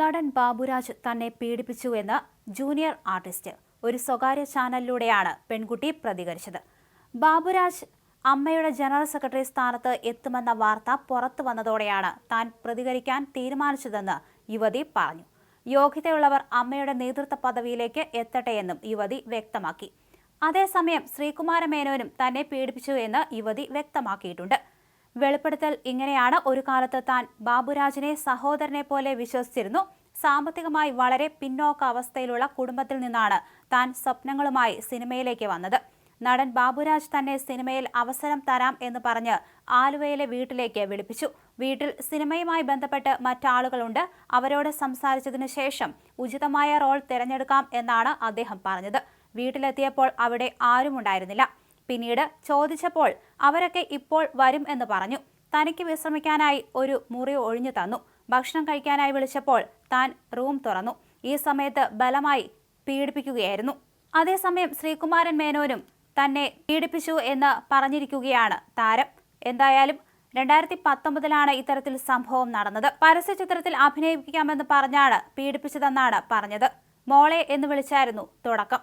നടൻ ബാബുരാജ് തന്നെ പീഡിപ്പിച്ചു എന്ന് ജൂനിയർ ആർട്ടിസ്റ്റ് ഒരു സ്വകാര്യ ചാനലിലൂടെയാണ് പെൺകുട്ടി പ്രതികരിച്ചത്. ബാബുരാജ് അമ്മയുടെ ജനറൽ സെക്രട്ടറി സ്ഥാനത്ത് എത്തുമെന്ന വാർത്ത പുറത്തു വന്നതോടെയാണ് താൻ പ്രതികരിക്കാൻ തീരുമാനിച്ചതെന്ന് യുവതി പറഞ്ഞു. യോഗ്യതയുള്ളവർ അമ്മയുടെ നേതൃത്വ പദവിയിലേക്ക് എത്തട്ടെയെന്നും യുവതി വ്യക്തമാക്കി. അതേസമയം ശ്രീകുമാരമേനോനും തന്നെ പീഡിപ്പിച്ചു എന്ന് യുവതി വ്യക്തമാക്കിയിട്ടുണ്ട്. വെളിപ്പെടുത്തൽ ഇങ്ങനെയാണ്. ഒരു കാലത്ത് താൻ ബാബുരാജിനെ സഹോദരനെ പോലെ വിശ്വസിച്ചിരുന്നു. സാമ്പത്തികമായി വളരെ പിന്നോക്ക അവസ്ഥയിലുള്ള കുടുംബത്തിൽ നിന്നാണ് താൻ സ്വപ്നങ്ങളുമായി സിനിമയിലേക്ക് വന്നത്. നടൻ ബാബുരാജ് തന്നെ സിനിമയിൽ അവസരം തരാം എന്ന് പറഞ്ഞ് ആലുവയിലെ വീട്ടിലേക്ക് വിളിപ്പിച്ചു. വീട്ടിൽ സിനിമയുമായി ബന്ധപ്പെട്ട് മറ്റാളുകളുണ്ട്. അവരോട് സംസാരിച്ചതിനു ശേഷം ഉചിതമായ റോൾ തിരഞ്ഞെടുക്കാം എന്നാണ് അദ്ദേഹം പറഞ്ഞത്. വീട്ടിലെത്തിയപ്പോൾ അവിടെ ആരുമുണ്ടായിരുന്നില്ല. പിന്നീട് ചോദിച്ചപ്പോൾ അവരൊക്കെ ഇപ്പോൾ വരും എന്ന് പറഞ്ഞു. തനിക്ക് വിശ്രമിക്കാനായി ഒരു മുറി ഒഴിഞ്ഞു തന്നു. ഭക്ഷണം കഴിക്കാനായി വിളിച്ചപ്പോൾ താൻ റൂം തുറന്നു. ഈ സമയത്ത് ബലമായി പീഡിപ്പിക്കുകയായിരുന്നു. അതേസമയം ശ്രീകുമാരൻ മേനോനും തന്നെ പീഡിപ്പിച്ചു എന്ന് പറഞ്ഞിരിക്കുകയാണ് താരം. എന്തായാലും രണ്ടായിരത്തി പത്തൊമ്പതിലാണ് ഇത്തരത്തിൽ സംഭവം നടന്നത്. പരസ്യ ചിത്രത്തിൽ അഭിനയിപ്പിക്കാമെന്ന് പറഞ്ഞാണ് പീഡിപ്പിച്ചതെന്നാണ് പറഞ്ഞത്. മോളെ എന്ന് വിളിച്ചായിരുന്നു തുടക്കം.